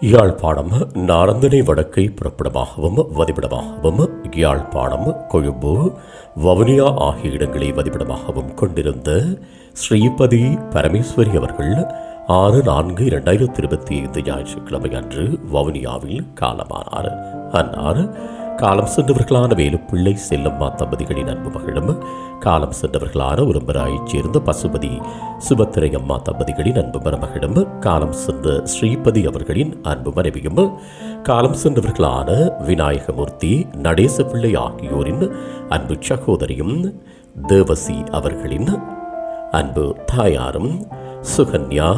யாழ்ப்பாணம் நாரந்தனை வடக்கை புறப்படமாகவும் வதிவிடமாகவும் யாழ்ப்பாணம் கொழும்பு வவுனியா ஆகிய இடங்களை வதிவிடமாகவும் கொண்டிருந்த ஸ்ரீபதி பரமேஸ்வரி அவர்கள் ஆறு நான்கு இரண்டாயிரத்தி இருபத்தி ஐந்து ஞாயிற்றுக்கிழமை அன்று வவுனியாவில் காலமானார். அன்னார் காலம் சென்றவர்களான வேலுப்பிள்ளை செல்லம்மா தம்பதிகளின் அன்பு மகளும் காலம் சென்றவர்களான உரம்பராயைச் சேர்ந்த பசுபதி சுபத்திரை அம்மா தம்பதிகளின் அன்பு மருமகளும் காலம் சென்ற ஸ்ரீபதி அவர்களின் அன்பு மனைவியும் காலம் சென்றவர்களான விநாயகமூர்த்தி நடேசபிள்ளை ஆகியோரின் அன்பு சகோதரியும் தேவசி அவர்களின் அன்பு தாயாரும் சுகன்யா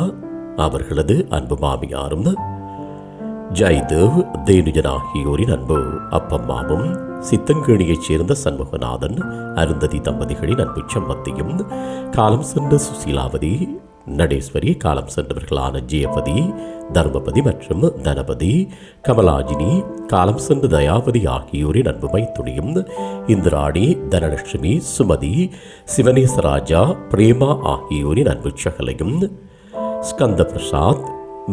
அவர்களது அன்பு மாமியாரும் ஜெய்தேவ் தேனுஜன் ஆகியோரின் அன்பு அப்பம்மாவும் சித்தங்கேணியைச் சேர்ந்த சண்முகநாதன் அருந்ததி தம்பதிகளின் அன்பு சம்மத்தியும் காலம் சென்ற சுசீலாவதி நடேஸ்வரி காலம் சென்றவர்களான ஜெயபதி தர்மபதி மற்றும் தனபதி கமலாஜினி காலம் சென்ற தயாவதி ஆகியோரின் அன்பு மைத்துணியும் இந்திராணி தனலட்சுமி சுமதி சிவனேசராஜா பிரேமா ஆகியோரின் அன்பு சகலையும் ஸ்கந்த பிரசாத்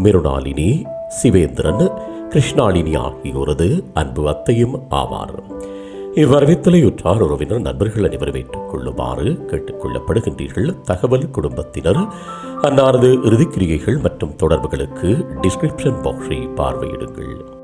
மிருணாலினி சிவேந்திரன் கிருஷ்ணாளினி ஆகியோரது அன்பு அத்தையும் ஆவார். இவ்வரவித்தலை உற்றார் உறவினர் நண்பர்கள் அனைவரும் ஏற்றுக் கொள்ளுமாறு கேட்டுக்கொள்ளப்படுகின்றீர்கள். தகவல் குடும்பத்தினர் அன்னாரது இறுதிக்கிரியைகள் மற்றும் தொடர்புகளுக்கு டிஸ்கிரிப்ஷன் பாக்ஸை பார்வையிடுங்கள்.